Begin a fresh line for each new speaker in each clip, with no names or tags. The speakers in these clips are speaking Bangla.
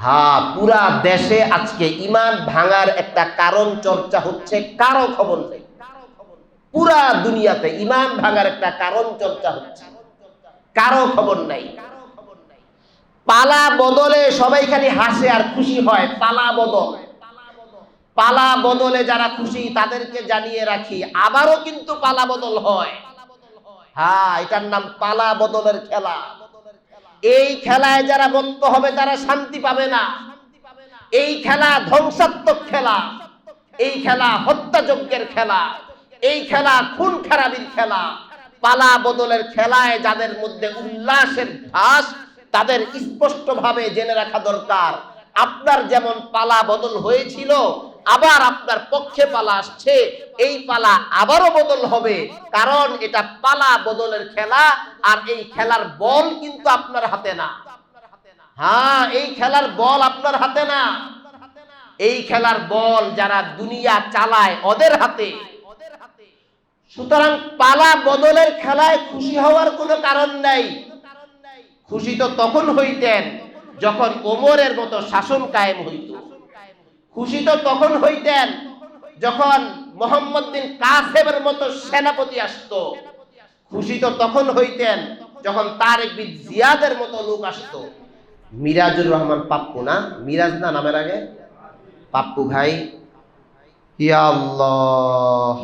হ্যাঁ পুরা দেশে আজকে ইমান ভাঙার একটা কারণ চর্চা হচ্ছে, কারও খবর নেই। পুরা দুনিয়াতে ইমান ভাঙার একটা কারণ চর্চা হচ্ছে। কারও খবর নাই। পালা বদলে সবাই খালি হাসে আর খুশি হয়, পালা বদল। পালা বদলে যারা খুশি, তাদেরকে জানিয়ে রাখি, আবারও কিন্তু পালা বদল হয়। হ্যাঁ এটার নাম পালা বদলের খেলা। এই খেলায় যারা বন্ধ হবে, তারা শান্তি পাবে না। এই খেলা ধ্বংসাত্মক খেলা। এই খেলা হত্যাযজ্ঞের খেলা। এই খেলা খুন খারাপির খেলা। পালা বদলের খেলায় যাদের মধ্যে উল্লাসের ভাস, তাদের স্পষ্টভাবে জেনে রাখা দরকার। আপনার যেমন পালা বদল হয়েছিল আবার আপনার পক্ষে পালা আসছে। এই পালা আবারও বদল হবে। কারণ এটা পালা বদলের খেলা, আর এই খেলার বল কিন্তু আপনার হাতে না। হ্যাঁ এই খেলার বল আপনার হাতে না। এই খেলার বল যারা দুনিয়া চালায় ওদের হাতে। সুতরাং পালা বদলের খেলায় খুশি হওয়ার কোনো কারণ নাই। খুশি তো তখন হইতেন যখন ওমরের মতো শাসন কায়েম হইত। খুশি তো তখন হইতেন যখন মোহাম্মদ বিন কাসেমের মতো সেনাপতি আসতো। খুশি তো তখন হইতেন যখন তারেক বিন জিয়াদের মতো লোক আসতো। মিরাজুর রহমান পাপ্পু না? মিরাজ না নামের আগে? পাপ্পু ভাই। আল্লাহ।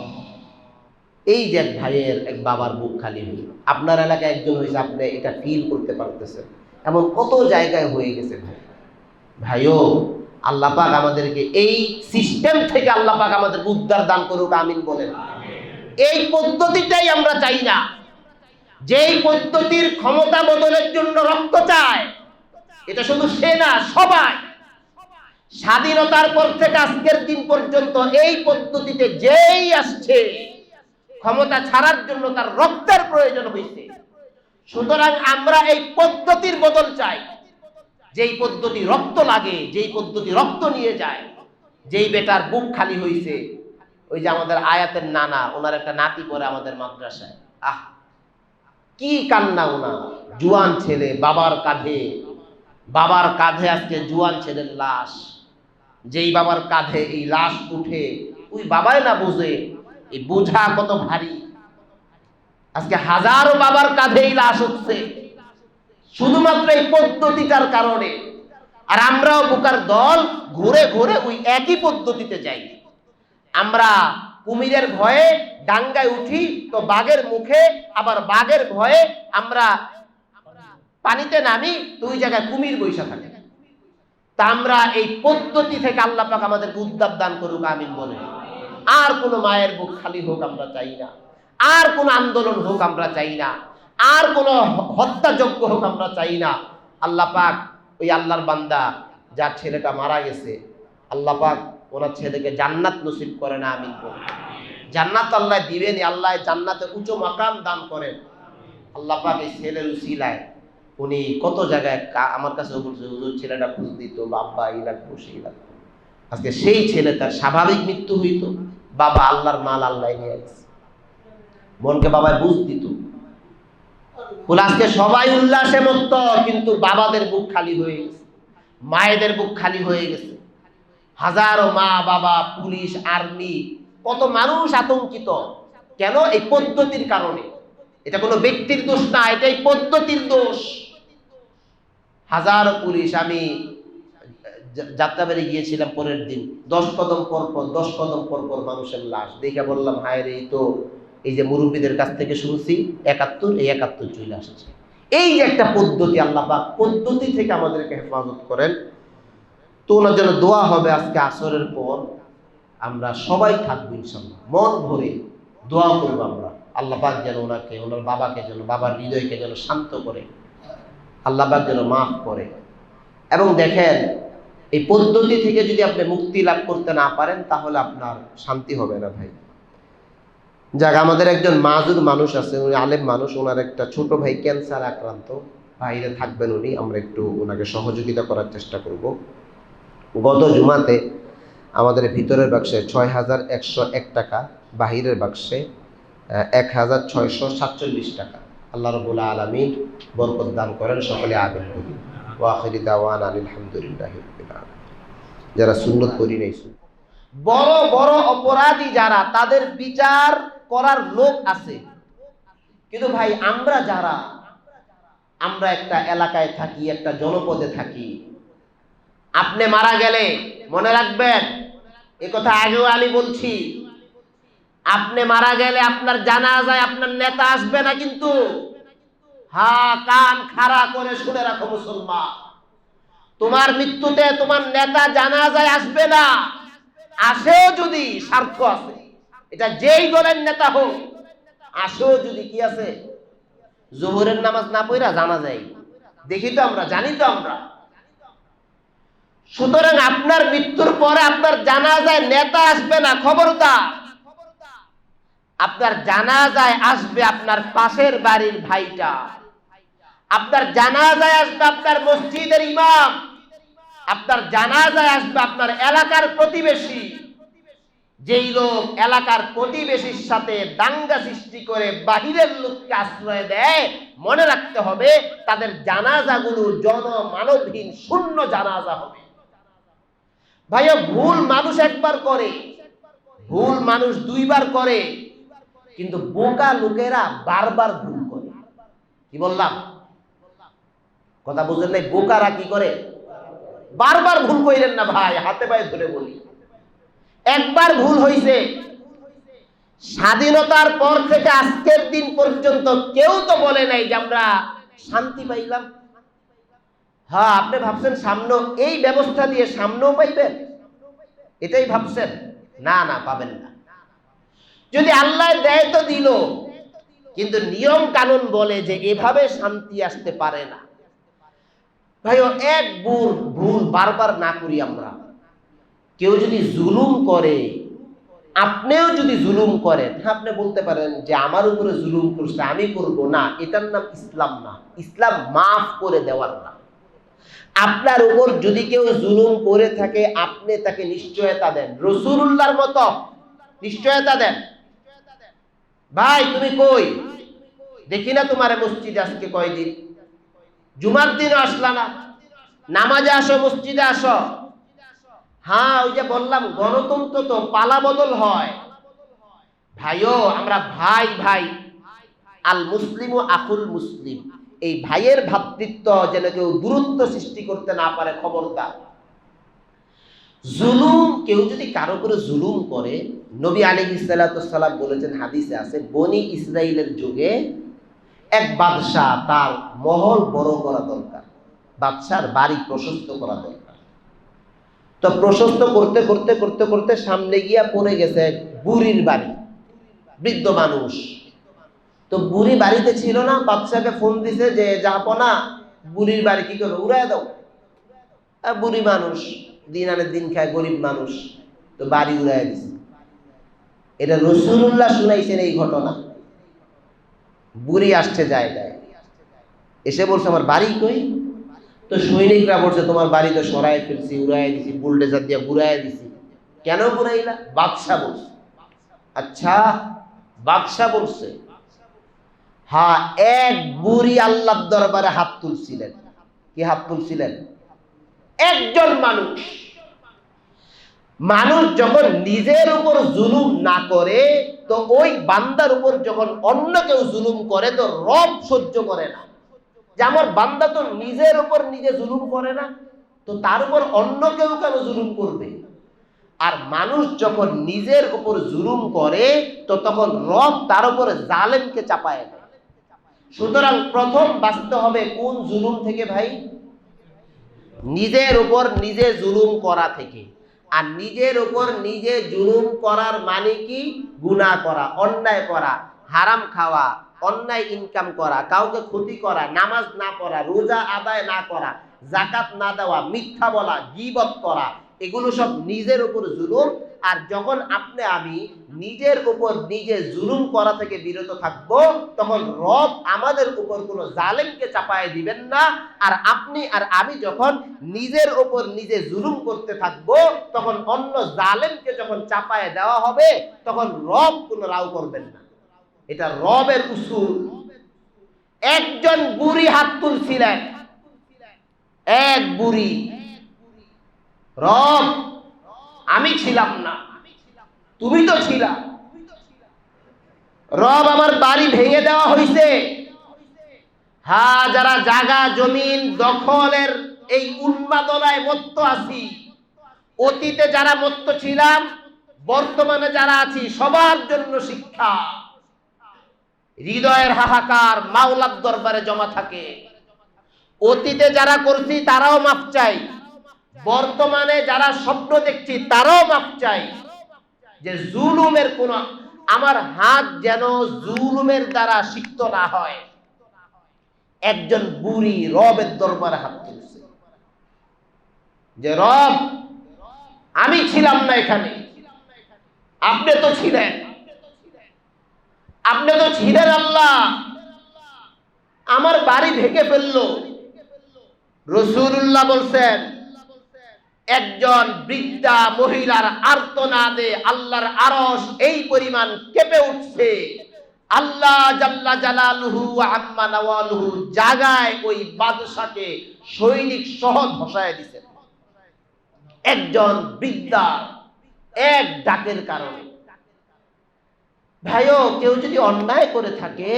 এই যে এক ভাইয়ের এক বাবার বুক খালি হইল আপনার এলাকায় একজন হয়েছে আপনি এটা ফিল করতে পারতেছেন। এমন কত জায়গায় হয়ে গেছে ভাই। ভাইও আল্লাহ পাক আমাদেরকে এই সিস্টেম থেকে আল্লাহ পাক আমাদের উদ্ধার দান করুক, আমিন বলেন। এই পদ্ধতিটাই আমরা চাই না। যেই পদ্ধতির ক্ষমতা বদলের জন্য রক্ত চায়, এটা শুধু সে না, সবাই। স্বাধীনতার পর থেকে আজকের দিন পর্যন্ত এই পদ্ধতিতে যেই আসছে, ক্ষমতা ছাড়ার জন্য তার রক্তের প্রয়োজন হয়েছে। সুতরাং আমরা এই পদ্ধতির বদল চাই। যেই পদ্ধতি রক্ত লাগে, যেই পদ্ধতি রক্ত নিয়ে যায়, যেই বেটার বুক খালি হয়েছে ওই যে আমাদের আয়াতের নানা, ওনার একটা নাতি পরে আমাদের মাদ্রাসায়। আহ, কি কান্না ওনার? জুয়ান ছেলে, বাবার কাঁধে। বাবার কাঁধে আজকে জুয়ান ছেলের লাশ। যেই বাবার কাঁধে এই লাশ উঠে, ওই বাবাই না বুঝে, এই বোঝা কত ভারী। আজকে হাজারো বাবার কাঁধে এই লাশ উঠছে। শুধুমাত্র এই পদ্ধতিটার কারণে। আর আমরাও বোকার দল, ঘুরে ঘুরে ওই একই পদ্ধতিতে যাই। আমরা কুমিরের ভয়ে ডাঙ্গায় উঠি, তো বাঘের মুখে, আবার বাঘের ভয়ে আমরা পানিতে নামি ওই জায়গায় কুমির বৈশা থাকে। তা আমরা এই পদ্ধতি থেকে আল্লাহ পাক আমাদের উদ্ধার দান করুক, আমিন বলে আর কোনো মায়ের বুক খালি হোক আমরা চাই না। আর কোনো আন্দোলন হোক আমরা চাই না। আর কোনো হত্যাযজ্ঞ হোক আমরা চাই না। আল্লাহ পাক ওই আল্লাহর বান্দা, যার ছেলেটা মারা গেছে, আল্লাহ পাক ওনার ছেলেকে জান্নাত নসিব করে না, আমিন জান্নাত আল্লাহ দিবেনি আল্লাহ জান্নাতে উঁচু মাকাম দান করেন। আল্লাহ পাক এই ছেলের উসিলায় উনি কত জায়গায় আমার কাছে বলছে, হুজুর, ছেলেটা খুঁজ দিত, বাবা এই লাগতো লাগতো আজকে সেই ছেলে তার স্বাভাবিক মৃত্যু হইতো, বাবা আল্লাহর মাল আল্লাহ নিয়ে গেছে। মনকে বাবায় বুঝ দিত। আজকে সবাই উল্লাসে মত্ত কিন্তু বাবাদের বুক খালি হয়ে গেছে। মায়েদের বুক খালি হয়ে গেছে। হাজারো মা, বাবা, পুলিশ, আর্মি, কত মানুষ আতঙ্কিত। কেন? এই পদ্ধতির কারণে। এটা কোনো ব্যক্তির দোষ না এটা এই পদ্ধতির দোষ। হাজারো পুলিশ, আমি যা- যাত্রাবাড়ি গিয়েছিলাম পরের দিন। দশ কদম পর পর, দশ কদম পর পর মানুষের লাশ। দেখে বললাম, হায় রে তো এই যে মুরব্বীদের কাছ থেকে শুনছি, একাত্তর, এই একাত্তর চলে আসছে। এই যে একটা পদ্ধতি আল্লাহ পাক, পদ্ধতি থেকে আমাদেরকে হেফাজত করেন। তো ওনার জন্য দোয়া হবে আজকে আসরের পর। আমরা সবাই থাকব ইনশাল্লাহ মন ভরে দোয়া করব আমরা। আল্লাহ পাক যেন ওনাকে, ওনার বাবাকে যেন, বাবার হৃদয়কে যেন শান্ত করে। আল্লাহ পাক যেন মাফ করে। এবং দেখেন, এই পদ্ধতি থেকে যদি আপনি মুক্তি লাভ করতে না পারেন, তাহলে আপনার শান্তি হবে না ভাই। যাক, আমাদের একজন মাজুর মানুষ আছে, উনি আলেম মানুষ, ওনার একটা ছোট ভাই ক্যান্সার আক্রান্ত। বাইরে থাকবেন উনি, আমরা একটু ওনাকে সহযোগিতা করার চেষ্টা করব। গত জুমাতে আমাদের ভিতরের বাক্সে ছয় হাজার একশো এক টাকা, বাহিরের বাক্সে এক হাজার ছয়শো সাতচল্লিশ টাকা। আল্লাহ রবুল্লা আলমিন বরকত দান করেন, সকলে আবেদন করি। ওয়াখিরি দাওয়ান আলহামদুলিল্লাহ যারা সুন্নত করি নাই। বড় বড় অপরাধী যারা, তাদের বিচার করার লোক আছে। কিন্তু ভাই, আমরা যারা, আমরা একটা এলাকায় থাকি, একটা জনপদে থাকি। আপনি মারা গেলে, মনে রাখবেন, এ কথা আগেও আমি বলছি, আপনি মারা গেলে আপনার জানা যায় আপনার নেতা আসবে না কিন্তু। হা, কান খাড়া করে শুনে রাখো মুসলমান। তোমার মৃত্যুতে তোমার নেতা জানা যায় আসবে না। আসেও যদি স্বার্থ আছে। এটা যেই দলের নেতা হোক আসেও যদি কি আছে, জোহরের নামাজ না পড়া জানা যায়। দেখি তো আমরা, জানি তো আমরা। সুতরাং আপনার মৃত্যুর পরে আপনার জানা যায় নেতা আসবে না, খবরদার। আপনার জানাজায় আসবে আপনার পাশের বাড়ির ভাইটা। আপনার জানাজায় আসবে আপনার মসজিদের ইমাম। আপনার জানাজায় আসবে আপনার এলাকার প্রতিবেশী। যেই লোক এলাকার প্রতিবেশীর সাথে দাঙ্গা সৃষ্টি করে বাহিরের লোককে আশ্রয় দেয়, মনে রাখতে হবে তাদের জানাজাগুলো জনমানবহীন, শূন্য জানাজা হবে। ভাইয়া, ভুল মানুষ একবার করে। ভুল মানুষ দুইবার করে। কিন্তু বোকা লোকেরা বারবার ভুল করে। কি বললাম? কথা বুঝলেন নাই? বোকারা কি করে? বারবার ভুল করিলেন না ভাই, হাতে পায়ে ধরে বলি। একবার ভুল হইছে। স্বাধীনতার পর থেকে আজকের দিন পর্যন্ত কেউ তো বলে নাই যে আমরা শান্তি পাইলাম। হ্যাঁ আপনি ভাবছেন সামনে এই ব্যবস্থা দিয়ে সামনেও পাইবেন? এটাই ভাবছেন? না না, পাবেন না। যদি আল্লাহ দেয় তো দিল, কিন্তু নিয়ম কানুন বলে যে এভাবে শান্তি আসতে পারে না। ভাই এক ভুল ভুল বারবার না করি আমরা। কেউ যদি জুলুম করে আপনিও যদি জুলুম করেন হ্যাঁ, আপনি বলতে পারেন যে আমার উপরে জুলুম করছে আমি করব না এটার নাম ইসলাম না। ইসলাম মাফ করে দেওয়ার নাম আপনার উপর যদি কেউ জুলুম করে থাকে আপনি তাকে নিশ্চয়তা দেন। রসুল্লাহর মতো নিশ্চয়তা দেন। ভাই তুমি কই? দেখি না তোমার মসজিদে আজকে কয়দিন? জুমার দিনও আসলা না? নামাজে আসো মসজিদে আসো। হ্যাঁ ওই যে বললাম, গণতন্ত্র তো পালা বদল হয়। ভাইও, আমরা ভাই ভাই। আল মুসলিম ও আকুল মুসলিম। এই ভাইয়ের ভ্রাতৃত্ব যেন কেউ দূরত্ব সৃষ্টি করতে না পারে, খবরদার। জুলুম, কেউ যদি কারও করে জুলুম করে, নবী আলী ইসালাতাম বলেছেন, হাদিসে আছে, বনি ইসরায়েলের যুগে এক বাদশাহ তার মহল বড় করা দরকার। বাদশার বাড়ি প্রশস্ত করা দরকার। তো প্রশস্ত করতে করতে করতে করতে সামনে গিয়া পড়ে গেছে বুড়ির বাড়ি, বৃদ্ধ মানুষ। তো বুড়ি বাড়িতে ছিল না, বাদশাকে ফোন দিছে যে, যাব না, বুড়ির বাড়ি কি করবে? উড়াই দাও। আর বুড়ি মানুষ, দিন আনে দিন খায়, গরিব মানুষ, তো বাড়ি উড়াই দিছে। এটা রসুল্লাহ শুনাইছেন এই ঘটনা। বুড়ি আসছে জায়গায়। এসে বলছে, আমার বাড়ি কই? তো সৈনিকরা বলছে, তোমার বাড়ি তো সরাই ফেলছি, উড়াই দিছি বুলডেজার দিয়ে ঘুরাই দিছি। কেন ঘুরাইলা? বাদশাহ বলছে। আচ্ছা বাদশাহ বলছে হ্যাঁ এক বুড়ি আল্লাহর দরবারে হাত তুলছিলেন। কি হাত তুলছিলেন? একজন মানুষ। মানুষ যখন নিজের উপর জুলুম না করে, তো ওই বান্দার উপর যখন অন্য কেউ জুলুম করে, তো রব সহ্য করে না। যে আমার বান্দা তো নিজের উপর নিজে জুলুম করে না, তো তার উপর অন্য কেউ কেন জুলুম করবে? আর মানুষ যখন নিজের উপর জুলুম করে, তো তখন রব তার উপর জালেমকে চাপায় দেয়। সুতরাং প্রথম বাঁচতে হবে কোন জুলুম থেকে ভাই? নিজের উপর নিজে জুলুম করা থেকে। আর নিজের উপর নিজে জুলুম করার মানে কি? গুনাহ করা, অন্যায় করা, হারাম খাওয়া অন্যায় ইনকাম করা, কাউকে ক্ষতি করা, নামাজ না পড়া, রোজা আদায় না করা জাকাত না দেওয়া, মিথ্যা বলা, গীবত করা, এগুলো সব নিজের উপর জুলুম। আর যখন আপনি, আমি নিজের উপর নিজে জুলুম করা থেকে বিরত থাকব, তখন রব আমাদের উপর কোনো জালেমকে চাপায় দিবেন না। আর আপনি আর আমি যখন নিজের উপর নিজে জুলুম করতে থাকব, তখন অন্য জালেমকে যখন চাপায় দেওয়া হবে, তখন রব কোনো রাও করবেন না। এটা রবের উসুল। একজন বুড়ি হাত তুলছিলেন। এক বুড়ি। রব, আমি ছিলাম না। তুমি তো ছিলা। রব, আমার বাড়ি ভেঙে দেওয়া হয়েছে হা যারা জাগা জমিন দখলের এই উন্মাদনায় মত্ত আছি। অতীতে যারা মত্ত ছিলাম, বর্তমানে যারা আছি, সবার জন্য শিক্ষা। হৃদয়ের হাহাকার, মাওলার দরবারে জমা থাকে। অতীতে যারা করছি, তারাও মাপ চাই। বর্তমানে যারা স্বপ্ন দেখছি, তারাও মাপ চাই। যে জুলুমের কোন, আমার হাত যেন জুলুমের দ্বারা সিক্ত না হয়। একজন বুড়ি রবের দরবারে হাত তুলছে। যে, রব, আমি ছিলাম না এখানে। আপনি তো ছিলেন। আপনি তো ছিলেন আল্লাহ। আমার বাড়ি ভেঙে ফেলল। রসুল্লাহ বলছেন, একজন বৃদ্ধা মহিলার আর্তনাদে আল্লাহর আরস এই পরিমাণ কেঁপে উঠছে। আল্লাহ জাল্লা জালালুহু আম্মা নওয়ালুহু জাগায় ওই বাদশাকে সৈনিক সহ ধসায় দিছেন একজন বৃদ্ধা এক ডাকের কারণে। ভাইও, কেউ যদি অন্যায় করে থাকে,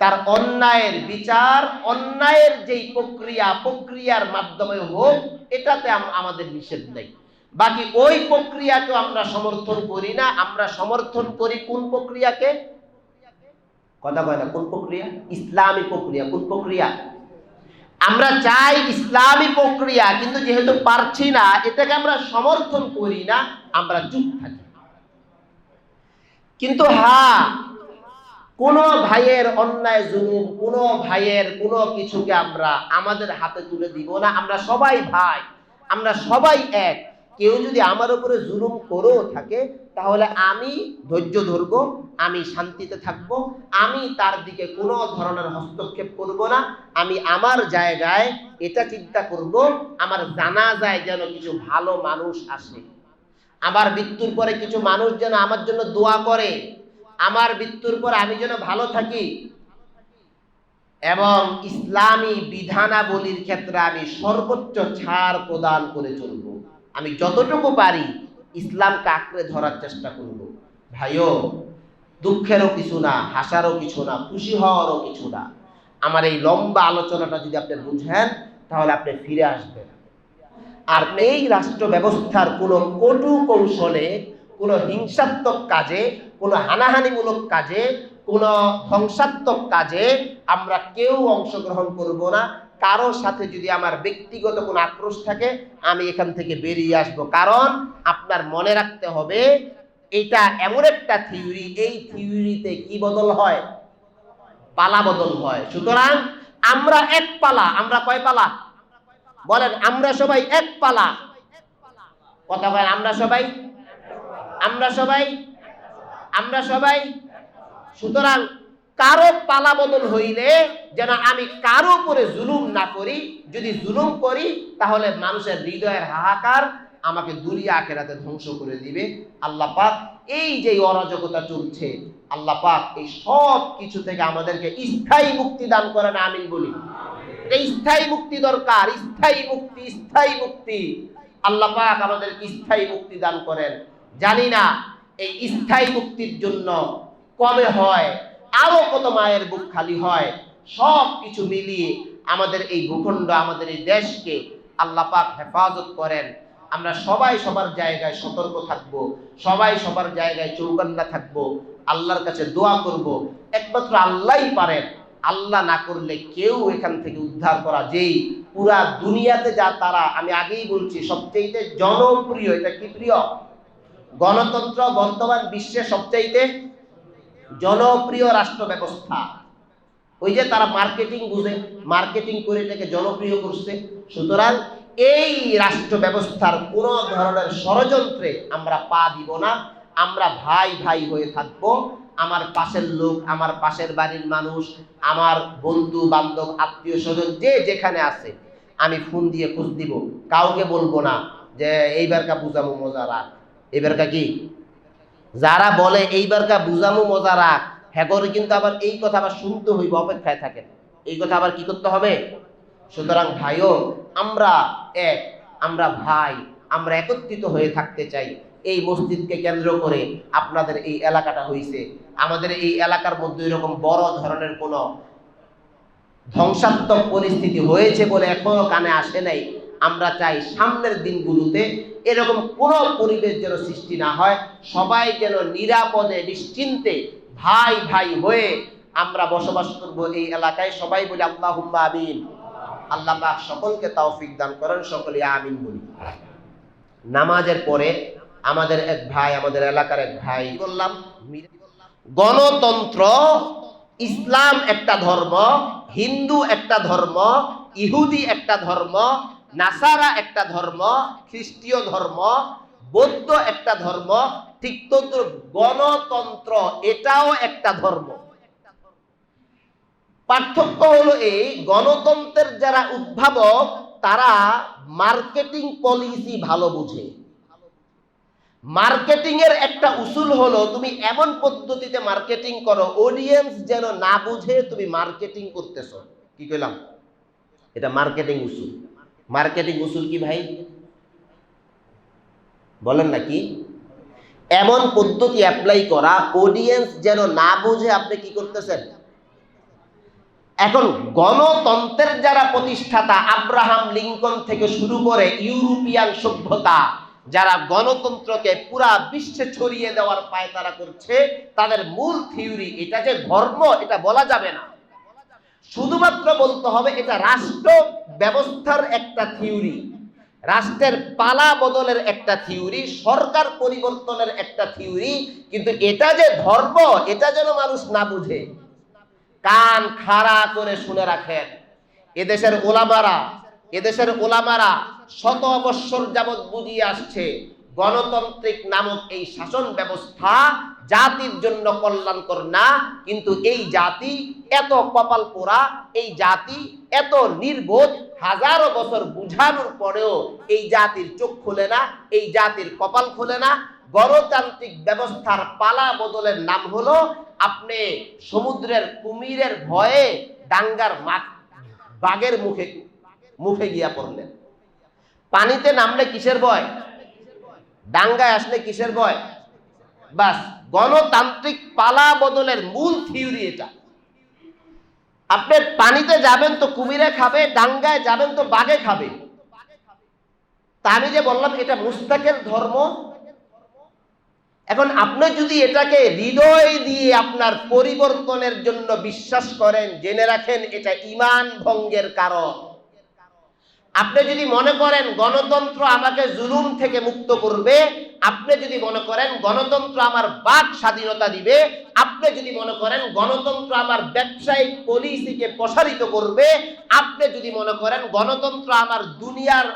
তার অন্যায়ের বিচার, অন্যায়ের যেই প্রক্রিয়া, প্রক্রিয়ার মাধ্যমে হোক, এটাতে আমাদের নিষেধ নেই। বাকি ওই প্রক্রিয়াকে আমরা সমর্থন করি না। আমরা সমর্থন করি কোন প্রক্রিয়াকে? কথা কয় না, কোন প্রক্রিয়া? ইসলামী প্রক্রিয়া। কোন প্রক্রিয়া? আমরা চাই ইসলামী প্রক্রিয়া, কিন্তু যেহেতু পারছি না, এটাকে আমরা সমর্থন করি না, আমরা চুপ থাকি। কিন্তু হ্যাঁ কোন ভাইয়ের অন্যায় জুলুম, কোন ভাইয়ের কোন কিছুকে আমরা আমাদের হাতে তুলে দিব না। আমরা সবাই ভাই, আমরা সবাই এক। কেউ যদি আমার উপরে জুলুম করেও থাকে, তাহলে আমি ধৈর্য ধরবো, আমি শান্তিতে থাকব, আমি তার দিকে কোনো ধরনের হস্তক্ষেপ করব না, আমি আমার জায়গায় এটা চিন্তা করব, আমার জানা যায় যেন কিছু ভালো মানুষ আসে। আমার মৃত্যুর পরে কিছু মানুষ যেন আমার জন্য দোয়া করে, আমার মৃত্যুর পর আমি যেন ভালো থাকি। এবং ইসলামী বিধানাবলীর ক্ষেত্রে আমি সর্বোচ্চ ছাড় প্রদান করে চলব। আমি যতটুকু পারি ইসলামকে আঁকড়ে ধরার চেষ্টা করব। ভাইও, দুঃখেরও কিছু না, হাসারও কিছু না, খুশি হওয়ারও কিছু না। আমার এই লম্বা আলোচনাটা যদি আপনি বুঝেন, তাহলে আপনি ফিরে আসবেন। আর এই রাষ্ট্র ব্যবস্থার কোনো কটু কৌশলে, কোনো হিংসাত্মক কাজে, কোনো হানাহানিমূলক কাজে, কোনো ধ্বংসাত্মক কাজে আমরা কেউ অংশগ্রহণ করব না। কারও সাথে যদি আমার ব্যক্তিগত কোনো আক্রোশ থাকে, আমি এখান থেকে বেরিয়ে আসব। কারণ আপনার মনে রাখতে হবে, এটা এমন একটা থিওরি, এই থিওরিতে কি বদল হয়? পালা বদল হয়। সুতরাং আমরা এক পালা, আমরা কয় পালা? বলেন, আমরা সবাই এক পালা। কথা বলেন, আমরা সবাই আমরা সবাই আমরা সবাই সুতরাং কারও পালা বদল হইলে যেন আমি কারও উপরে জুলুম না করি। যদি জুলুম করি, তাহলে মানুষের হৃদয়ের হাহাকার আমাকে দুনিয়া আখেরাতে ধ্বংস করে দিবে। আল্লাহ পাক এই যে অরাজকতা চলছে, আল্লাহ পাক এই সব কিছু থেকে আমাদেরকে স্থায়ী মুক্তি দান করেন, আমিন বলি। এটা স্থায়ী মুক্তি দরকার, স্থায়ী মুক্তি স্থায়ী মুক্তি। আল্লাহ পাক আমাদেরকে স্থায়ী মুক্তি দান করেন। জানি না এই স্থায়ী মুক্তির জন্য কবে হয়, আরও কত মায়ের বুক খালি হয়, সব কিছু মিলিয়ে আমাদের এই ভূখণ্ড, আমাদের এই দেশকে আল্লাহ পাক হেফাজত করেন। আমরা সবাই সবার জায়গায় সতর্ক থাকব, সবাই সবার জায়গায় চৌকান্না থাকব, আল্লাহর কাছে দোয়া করব। একমাত্র আল্লাহই পারেন। আল্লাহ না করলে কেউ এখান থেকে উদ্ধার করা যেই পুরা দুনিয়াতে যা তারা, আমি আগেই বলছি সবচেয়ে জনপ্রিয়, এটা কি প্রিয়? গণতন্ত্র বর্তমান বিশ্বে সবচাইতে জনপ্রিয় রাষ্ট্র ব্যবস্থা। ওই যে তারা মার্কেটিং বুঝে মার্কেটিং করে এটাকে জনপ্রিয় করছে। সুতরাং এই রাষ্ট্র ব্যবস্থার কোন ধরনের ষড়যন্ত্রে আমরা পা দিব না, আমরা ভাই ভাই হয়ে থাকব। আমার পাশের লোক, আমার পাশের বাড়ির মানুষ, আমার বন্ধু, বান্ধব, আত্মীয় স্বজন যে যেখানে আছে, আমি ফোন দিয়ে খোঁজ দিব কাউকে বলব না যে এইবারকা বুঝামো, মজা রাখ। এইবারকা কি? যারা বলে এইবারকা বুঝামো, মজা রাখ হ্যাঁ কিন্তু আবার এই কথা আবার শুনতে হইব, অপেক্ষায় থাকেন এই কথা আবার কি করতে হবে? সুতরাং ভাইও, আমরা এক, আমরা ভাই, আমরা একত্রিত হয়ে থাকতে চাই। এই মসজিদকে কেন্দ্র করে আপনাদের এই এলাকাটা হয়েছে আমাদের এই এলাকার মধ্যে এরকম বড় ধরনের কোনো ধ্বংসাত্মক পরিস্থিতি হয়েছে বলে এখনও কানে আসে নাই। আমরা চাই সামনের দিনগুলোতে এরকম কোনো পরিবেশ যেন সৃষ্টি না হয়। সবাই যেন নিরাপদে, নিশ্চিন্তে ভাই ভাই হয়ে আমরা বসবাস করব এই এলাকায়। সবাই বলি আল্লাহ আমিন। আল্লাহ সকলকে তৌফিক দান করেন, সকলে আমিন বলি। নামাজের পরে আমাদের এক ভাই আমাদের এলাকার এক ভাই বললাম? গণতন্ত্র ইসলাম একটা ধর্ম হিন্দু একটা ধর্ম ইহুদি একটা ধর্ম নাসারা একটা ধর্ম খ্রিস্টীয় ধর্ম বৌদ্ধ একটা ধর্ম ঠিক গণতন্ত্র এটাও একটা ধর্ম। পার্থক্য হলো এই গণতন্ত্রের যারা উদ্ভাবক তারা মার্কেটিং পলিসি ভালো বুঝে। মার্কেটিং এর একটা উসুল হলো, তুমি এমন পদ্ধতিতে মার্কেটিং করো অডিয়েন্স যেন না বুঝে তুমি মার্কেটিং করতেছো। কি কইলাম? এটা মার্কেটিং উসুল। মার্কেটিং উসুল কি ভাই? বলেন না কি? এমন পদ্ধতি অ্যাপ্লাই করা অডিয়েন্স যেন না বুঝে আপনি কি করতেছেন? এখন গণতন্ত্রের যারা প্রতিষ্ঠাতা, আব্রাহাম লিঙ্কন থেকে শুরু করে ইউরোপিয়ান সভ্যতা যারা গণতন্ত্রকে পুরা বিশ্বে ছড়িয়ে দেওয়ার পায়তারা করছে, তাদের মূল থিওরি এটা যে ধর্ম, এটা বলা যাবে না। শুধুমাত্র বলতে হবে এটা রাষ্ট্র ব্যবস্থার একটা থিওরি, রাষ্ট্রের পালা বদলের একটা থিওরি, সরকার পরিবর্তনের একটা থিওরি, কিন্তু এটা যে ধর্ম, এটা যেন মানুষ না বুঝে। কান খাড়া করে শুনে রাখেন। এদেশের ওলামারা এদেশের ওলামারা শত বৎসর যাবৎ বুঝিয়ে আসছে গণতান্ত্রিক নামক এই শাসন ব্যবস্থা জাতির জন্য কল্যাণকর না, কিন্তু এই জাতি এত কপাল পোড়া, এই জাতি এত নির্বোধ, হাজারো বছর বুঝানোর পরেও এই জাতির চোখ খুলে না, এই জাতির কপাল খুলে না। গণতান্ত্রিক ব্যবস্থার পালা বদলের নাম হলো আপনি সমুদ্রের কুমিরের ভয়ে ডাঙ্গার বাঘের মুখে মুখে গিয়া পড়লেন। পানিতে নামলে কিসের ভয়? ডাঙ্গায় আসলে কিসের ভয়? বাস, গণতান্ত্রিক পালা বদলের মূল থিওরি এটা। আপনি পানিতে যাবেন তো কুমিরে খাবে ডাঙ্গায় যাবেন তো বাঘে খাবে। তা আমি যে বললাম, এটা মুস্তাকের ধর্ম। এখন আপনি যদি এটাকে হৃদয় দিয়ে আপনার পরিবর্তনের জন্য বিশ্বাস করেন, জেনে রাখেন, এটা ইমান ভঙ্গের কারণ। আপনি যদি মনে করেন গণতন্ত্র আমাকে জুলুম থেকে মুক্ত করবে, আপনি যদি মনে করেন গণতন্ত্র আমার বাক স্বাধীনতা দিবে, আপনি যদি মনে করেন গণতন্ত্র আমার ব্যবসায়িক পলিসিকে প্রসারিত করবে, আপনি যদি মনে করেন গণতন্ত্র আমার দুনিয়ার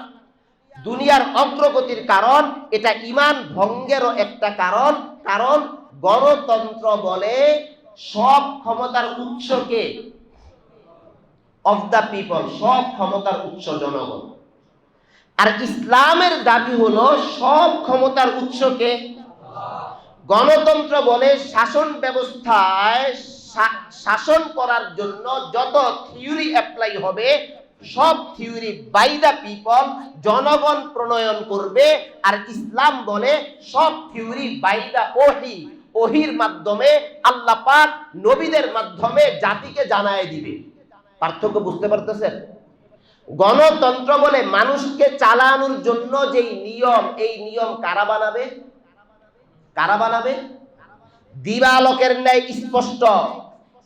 দুনিয়ার অগ্রগতির কারণ, এটা ইমান ভঙ্গেরও একটা কারণ কারণ গণতন্ত্র বলে সব ক্ষমতার উৎসকে অফ দ্য পিপল সব ক্ষমতার উৎস জনগণ। আর ইসলামের দাবি হলো, সব ক্ষমতার উৎসকে গণতন্ত্র বলে শাসন ব্যবস্থায় শাসন করার জন্য যত থিওরি অ্যাপ্লাই হবে, সব থিওরি বাই দ্য পিপল জনগণ প্রণয়ন করবে, আর ইসলাম বলে সব থিওরি বাই দ্য ওহি, ওহির মাধ্যমে আল্লাহ পাক নবীদের মাধ্যমে জাতিকে জানায় দিবে। পার্থক্য বুঝতে পারতেছেন? গণতন্ত্র বলে মানুষকে চালানোর জন্য যেই নিয়ম, এই নিয়ম কারা বানাবে? কারা বানাবে? দিবালকের ন্যায় স্পষ্ট।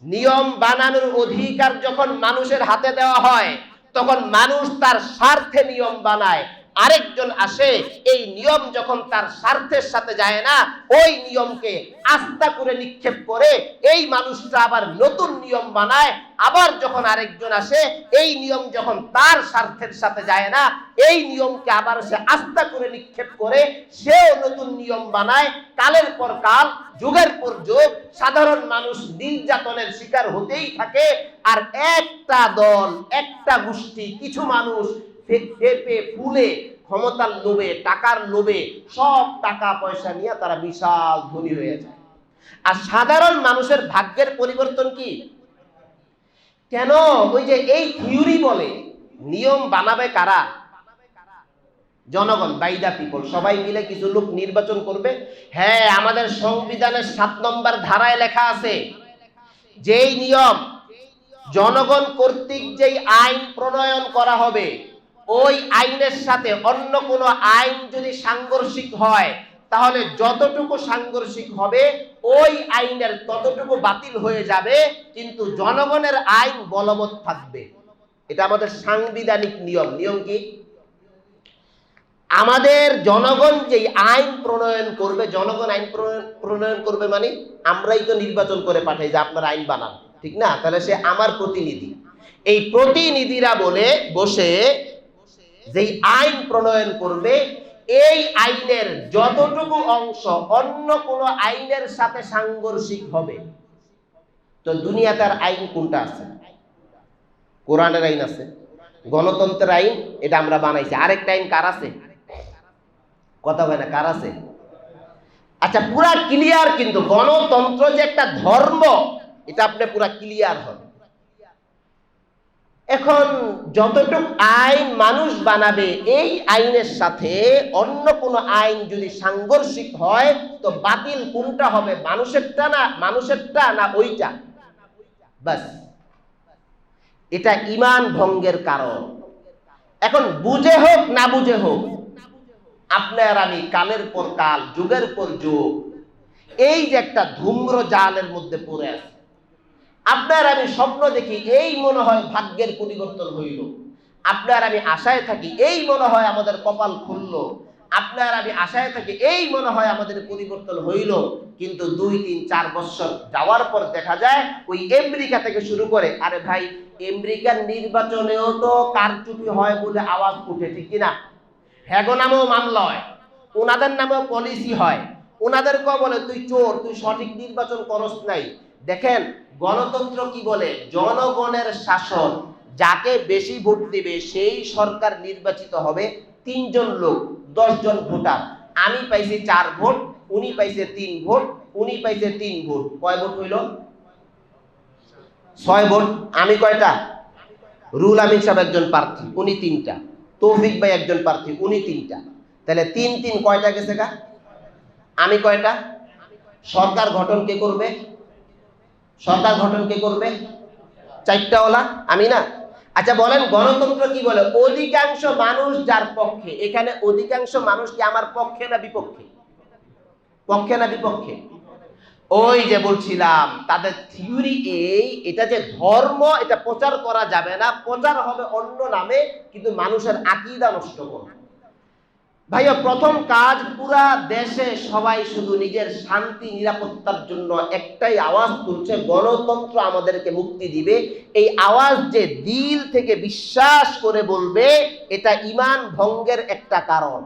নিয়ম বানানোর অধিকার যখন মানুষের হাতে দেওয়া হয়, তখন মানুষ তার স্বার্থে নিয়ম বানায়। আরেকজন আসে, এই নিয়ম যখন তার স্বার্থের সাথে যায় না, ওই নিয়মকে আস্থা করে নিক্ষেপ করে এই মানুষটা আবার নতুন নিয়ম বানায় আবার যখন আরেকজন আসে, এই নিয়ম যখন তার স্বার্থের সাথে যায় না, এই নিয়মকে আবার সে আস্থা করে নিক্ষেপ করে, সেও নতুন নিয়ম বানায় কালের পর কাল, যুগের পর যুগ, সাধারণ মানুষ নির্যাতনের শিকার হতেই থাকে। আর একটা দল, একটা গোষ্ঠী, কিছু মানুষ ফে- ফুলে, ক্ষমতার লোভে, টাকার লোভে, সব টাকা পয়সা নিয়ে তারা বিশাল ধনী হয়ে যায়। আর সাধারণ মানুষের ভাগ্যের পরিবর্তন কি? কেন? ওই যে এই থিওরি বলে, নিয়ম বানাবে কারা? জনগণ বাই দা পিপল সবাই মিলে কিছু লোক নির্বাচন করবে। হ্যাঁ আমাদের সংবিধানের সাত নম্বর ধারায় লেখা আছে, যেই নিয়ম, জনগণ কর্তৃক যেই আইন প্রণয়ন করা হবে ওই আইনের সাথে অন্য কোনো আইন যদি সাংঘর্ষিক হয়, তাহলে যতটুকু সাংঘর্ষিক হবে, ওই আইনের ততটুকু বাতিল হয়ে যাবে, কিন্তু জনগণের আইন বলবৎ থাকবে। এটা আমাদের সাংবিধানিক নিয়ম। নিয়ম কি? আমাদের জনগণ যেই আইন প্রণয়ন করবে, জনগণ আইন প্রণয়ন- করবে মানে আমরাই তো নির্বাচন করে পাঠাই যে আপনার আইন বানান। ঠিক না? তাহলে সে আমার প্রতিনিধি। এই প্রতিনিধিরা বলে, বসে যেই আইন প্রণয়ন করবে, এই আইনের যতটুকু অংশ অন্য কোনো আইনের সাথে সাংঘর্ষিক হবে। তো দুনিয়াতে আর আইন কোনটা আছে? কোরআনের আইন আছে, গণতন্ত্রের আইন, এটা আমরা বানাইছি। আরেকটা আইন কার আছে? কথা হয় না, কার আছে? আচ্ছা পুরা ক্লিয়ার কিন্তু গণতন্ত্র যে একটা ধর্ম, এটা আপনি পুরা ক্লিয়ার হন এখন যতটুক আইন মানুষ বানাবে, এই আইনের সাথে অন্য কোনো আইন যদি সাংঘর্ষিক হয়, তো বাতিল কোনটা হবে? মানুষেরটা না মানুষেরটা না ওইটা? বাস এটা ইমান ভঙ্গের কারণ। এখন বুঝে হোক, না বুঝে হোক, আপনার আমি কালের পর কাল, যুগের পর যুগ, এই যে একটা ধূম্র জালের মধ্যে পড়ে আছে। আপনার আমি স্বপ্ন দেখি, এই মনে হয় ভাগ্যের পরিবর্তন হইল। আপনার আমি আশায় থাকি, এই মনে হয় আমাদের কপাল খুলল। আপনার আমি আশায় থাকি, এই মনে হয় আমাদের পরিবর্তন হইল। কিন্তু দুই, তিন, চার বছর যাওয়ার পর দেখা যায়, ওই আমেরিকা থেকে শুরু করে, আরে ভাই, আমেরিকার নির্বাচনেও তো কারচুপি হয় বলে আওয়াজ উঠে, ঠিক কিনা? হ্যাগো নামেও মামলা হয় ওনাদের নামেও পলিসি হয়। ওনাদেরকেও বলে, তুই চোর, তুই সঠিক নির্বাচন করস নাই। দেখেন, গণতন্ত্র কি বলে? জনগণের শাসন। যাকে বেশি ভোট দিবে, সেই সরকার নির্বাচিত হবে তিনজন লোক, দশজন ভোটার। আমি পাইছি চার ভোট, উনি পাইছে তিন ভোট, উনি পাইছে তিন ভোট। কয় ভোট হইল? ছয় ভোট। আমি কয়টা? রুল আমিন সাহেব একজন প্রার্থী, উনি তিনটা। তৌফিক ভাই একজন প্রার্থী, উনি তিনটা। তাহলে তিন তিন কয়টা গেছে গা? আমি কয়টা? সরকার গঠন কে করবে? সরকার গঠন কে করবে? চারটা ওলা আমি না? আচ্ছা বলেন, গণতন্ত্র কি বলে? অধিকাংশ মানুষ যার পক্ষে, এখানে অধিকাংশ মানুষ কি আমার পক্ষে না বিপক্ষে? পক্ষে না বিপক্ষে? ওই যে বলছিলাম, তাদের থিওরি এই, এটা যে ধর্ম, এটা প্রচার করা যাবে না। প্রচার হবে অন্য নামে, কিন্তু মানুষের আকিদা নষ্ট করবে। ভাইয়া, প্রথম কাজ পুরা দেশে সবাই শুধু নিজের শান্তি, নিরাপত্তার জন্য একটাই আওয়াজ তুলছে, গণতন্ত্র আমাদেরকে মুক্তি দিবে। এই আওয়াজ যে দিল থেকে বিশ্বাস করে বলবে, এটা ইমান ভঙ্গের একটা কারণ।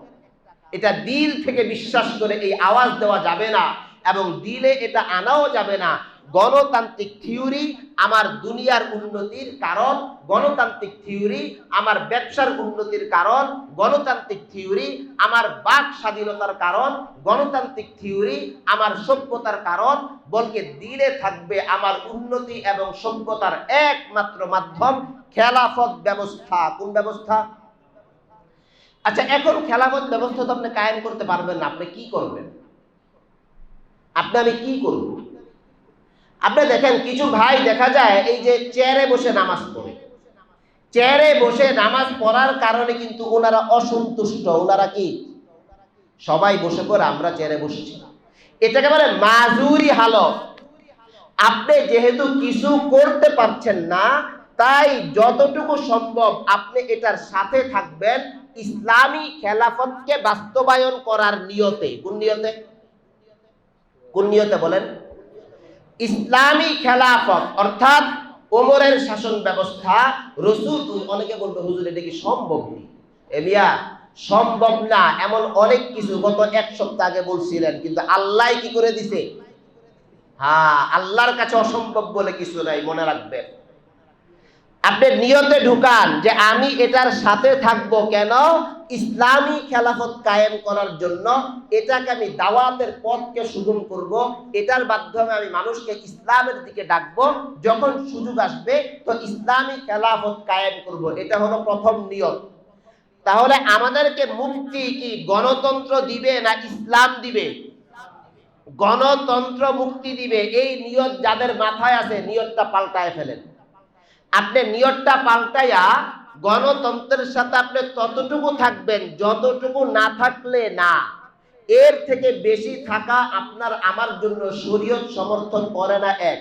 এটা দিল থেকে বিশ্বাস করে এই আওয়াজ দেওয়া যাবে না এবং দিলে এটা আনাও যাবে না। গণতান্ত্রিক থিওরি আমার দুনিয়ার উন্নতির কারণ, গণতান্ত্রিক থিওরি আমার ব্যবসার উন্নতির কারণ, গণতান্ত্রিক থিওরি আমার বাক স্বাধীনতার কারণ, গণতান্ত্রিক থিওরি আমার সভ্যতার কারণ, বলকে দিলে থাকবে আমার উন্নতি এবং সভ্যতার একমাত্র মাধ্যম খেলাফত ব্যবস্থা। কোন ব্যবস্থা? আচ্ছা এখন খেলাফত ব্যবস্থা তো আপনি কায়েম করতে পারবেন না, আপনি কি করবেন? আপনি আমি কি করব? আপনি দেখেন, কিছু ভাই দেখা যায়, এই যে চেয়ারে বসে নামাজ পড়ে। চেয়ারে বসে নামাজ পড়ার কারণে কিন্তু ওনারা অসন্তুষ্ট। ওনারা কি? সবাই বসে পড়ে, আমরা চেয়ারে বসেছি। এটাকে বলে মাজুরি হালত। আপনি যেহেতু কিছু করতে পারছেন না, তাই যতটুকু সম্ভব আপনি এটার সাথে থাকবেন। ইসলামী খেলাফতকে বাস্তবায়ন করার নিয়তে। কোন নিয়তে? কোন নিয়তে বলেন? ইসলামী খেলাফত, অর্থাৎ ওমরের শাসন ব্যবস্থা রসুল অনেকে বলবে, হুজুর, এটা কি সম্ভব নেই এলিয়া সম্ভব না। এমন অনেক কিছু, গত এক সপ্তাহ আগে বলছিলেন, কিন্তু আল্লাহ কি করে দিছে? হ্যাঁ আল্লাহর কাছে অসম্ভব বলে কিছু নাই, মনে রাখবেন। আপনি নিয়তে ঢুকান যে আমি এটার সাথে থাকব কেন? ইসলামী খেলাফত কায়েম করার জন্য এটাকে আমি দাওয়াতের পথকে সুগম করব, এটার মাধ্যমে আমি মানুষকে ইসলামের দিকে ডাকবো, যখন সুযোগ আসবে তো ইসলামী খেলাফত কায়েম করব। এটা হলো প্রথম নিয়ত। তাহলে আমাদেরকে মুক্তি কি গণতন্ত্র দিবে না ইসলাম দিবে? গণতন্ত্র মুক্তি দিবে। এই নিয়ত যাদের মাথায় আছে, নিয়তটা পাল্টায় ফেলেন। আপনি নিয়তটা পাল্টাইয়া গণতন্ত্রের সাথে আপনি ততটুকু থাকবেন, যতটুকু না থাকলে না। এর থেকে বেশি থাকা আপনার আমার জন্য শরীয়ত সমর্থন করে না এক।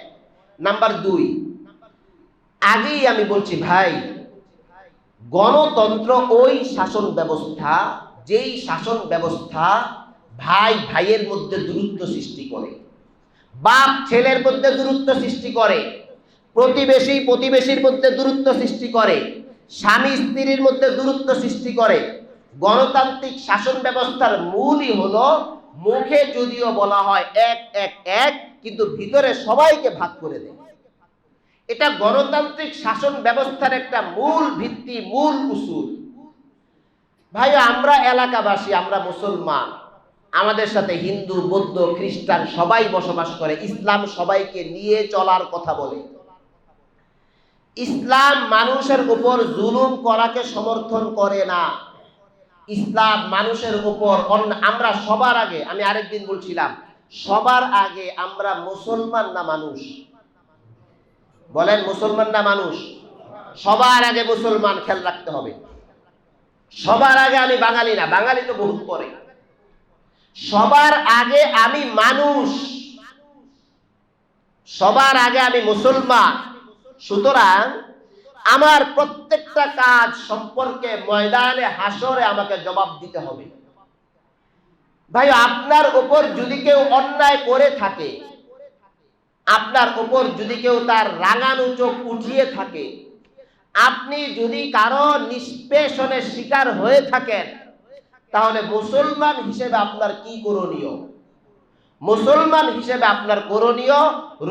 নাম্বার দুই, আগেই আমি বলছি ভাই, গণতন্ত্র ওই শাসন ব্যবস্থা, যেই শাসন ব্যবস্থা ভাই ভাইয়ের মধ্যে দূরত্ব সৃষ্টি করে, বাপ ছেলের মধ্যে দূরত্ব সৃষ্টি করে। প্রতিবেশী প্রতিবেশীর মধ্যে দূরত্ব সৃষ্টি করে, স্বামী স্ত্রীর মধ্যে দূরত্ব সৃষ্টি করে। গণতান্ত্রিক শাসন ব্যবস্থার মূলই হলো মুখে যদিও বলা হয় এক এক এক, কিন্তু ভিতরে সবাইকে ভাগ করে দেয়। এটা গণতান্ত্রিক শাসন ব্যবস্থার একটা মূল ভিত্তি, মূল উসুল। ভাই, আমরা এলাকাবাসী, আমরা মুসলমান, আমাদের সাথে হিন্দু, বৌদ্ধ, খ্রিস্টান সবাই বসবাস করে, ইসলাম সবাইকে নিয়ে চলার কথা বলে। ইসলাম মানুষের উপর জুলুম করাকে সমর্থন করে না। ইসলাম মানুষের উপর আমরা সবার আগে, আমি আরেকদিন বলছিলাম, সবার আগে আমরা মুসলমান না মানুষ? বলেন মুসলমান না মানুষ? সবার আগে মুসলমান খেয়াল রাখতে হবে। সবার আগে আমি বাঙালি না, বাঙালি তো বহুত পরে। সবার আগে আমি মানুষ। সবার আগে আমি মুসলমান। সুতরাং আমার প্রত্যেকটা কাজ সম্পর্কে ময়দানে হাসরে আমাকে জবাব দিতে হবে। ভাই, আপনার উপর যদি কেউ অন্যায় করে থাকে, আপনার উপর যদি কেউ তার রাঙানো চোখ উঠিয়ে থাকে, আপনি যদি কারও নিষ্পেষণের শিকার হয়ে থাকেন, তাহলে মুসলমান হিসেবে আপনার কি করণীয়? মুসলমান হিসেবে আপনার করণীয়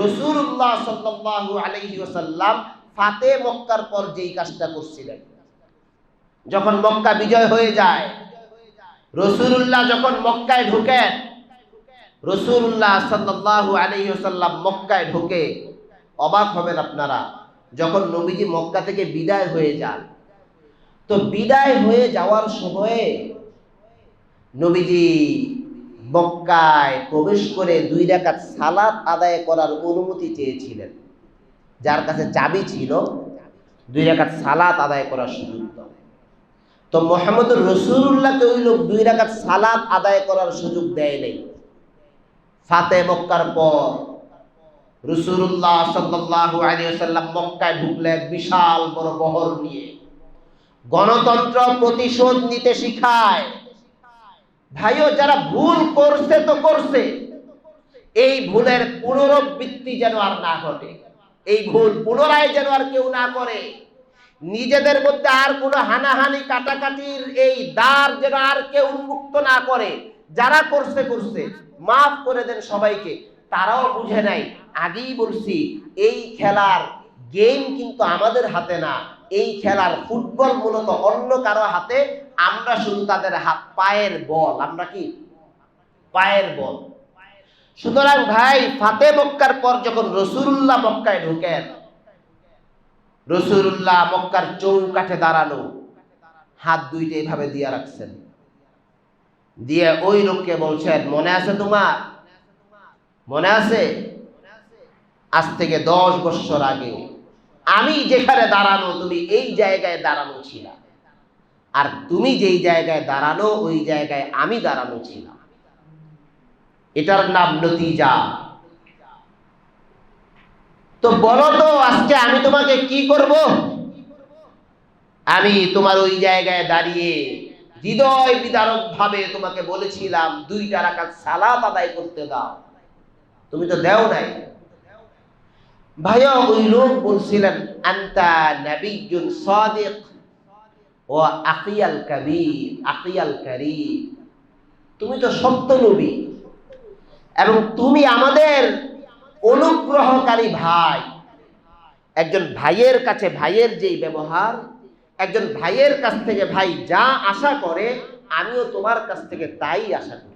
রসুল্লাহ সাল্লাল্লাহু আলাইহি ওয়াসাল্লাম ফাতে মক্কার পর যেই কাজটা করছিলেন। যখন মক্কা বিজয় হয়ে যায় রসুল্লাহ যখন মক্কায় ঢুকেন রসুল্লাহ সাল্লাল্লাহু আলাইহি ওয়াসাল্লাম মক্কায় ঢুকে, অবাক হবেন আপনারা, যখন নবীজি মক্কা থেকে বিদায় হয়ে যান। তো বিদায় হয়ে যাওয়ার সময়ে নবীজি মক্কায় প্রবেশ করে দুই রাকাত সালাত আদায় করার অনুমতি চেয়েছিলেন। যার কাছে চাবি ছিল, দুই রাকাত সালাত আদায় করার সুযোগ। তো মোহাম্মদ রসুল্লাহকে ওই লোক দুই রাকাত সালাত আদায় করার সুযোগ দেয় নাই। ফাতে মক্কার পর রসুল্লাহ সাল্লাল্লাহু আলাইহি ওয়াসাল্লাম মক্কায় ঢুকলেন বিশাল বড় বহর নিয়ে গণতন্ত্র প্রতিশোধ নিতে শিখায়। ভাইও, যারা ভুল করছে তো করছে। এই ভুলের পুনরাবৃত্তি যেন আর না ঘটে। এই ভুল পুনরায় যেন আর কেউ না করে। নিজেদের মধ্যে আর কোনো হানাহানি, কাটাকাটির এই দ্বার যেন আর কেউ উন্মুক্ত না করে। যারা করছে করছে। মাফ করে দেন সবাইকে। তারাও বুঝে নাই আগেই বলছি, এই খেলার গেম কিন্তু আমাদের হাতে না। এই খেলার ফুটবল মূলত অন্য কারও হাতে, আমরা শুধু তাদের হাত, পায়ের বল। আমরা কি? পায়ের বল। সুতরাং ভাই, ফাতে মক্কার পর যখন রসুল্লাহ মক্কায় ঢুকেন রসুল্লাহ মক্কার চৌকাঠে দাঁড়ানো হাত দুইটা এইভাবে দিয়ে রাখছেন। দিয়ে ওই লোককে বলছেন, মনে আছে তোমার? মনে আছে। আজ থেকে দশ বছর আগে। আমি যেখানে দাঁড়ানো, তুমি এই জায়গায় দাঁড়ানো ছিলাম আর তুমি যেই জায়গায় দাঁড়ানো, ওই জায়গায় আমি দাঁড়ানো ছিলাম এটার নাম নতিজা। তো বলো তো, আজকে আমি তোমাকে কি করব? আমি তোমার ওই জায়গায় দাঁড়িয়ে হৃদয় বিদারক ভাবে তোমাকে বলেছিলাম, দুইটা রাখার সালাত আদায় করতে দাও। তুমি তো দেও নাই। ভাইয়া ওই লোক বলছিলেন, আন্তা নাবিজুন সাদিক ও আকিয়াল কবির, আকিয়াল করিম। তুমি তো সত্য নবী এবং তুমি আমাদের অনুগ্রহকারী ভাই। একজন ভাইয়ের কাছে ভাইয়ের যেই ব্যবহার, একজন ভাইয়ের কাছ থেকে ভাই যা আশা করে, আমিও তোমার কাছ থেকে তাই আশা করি।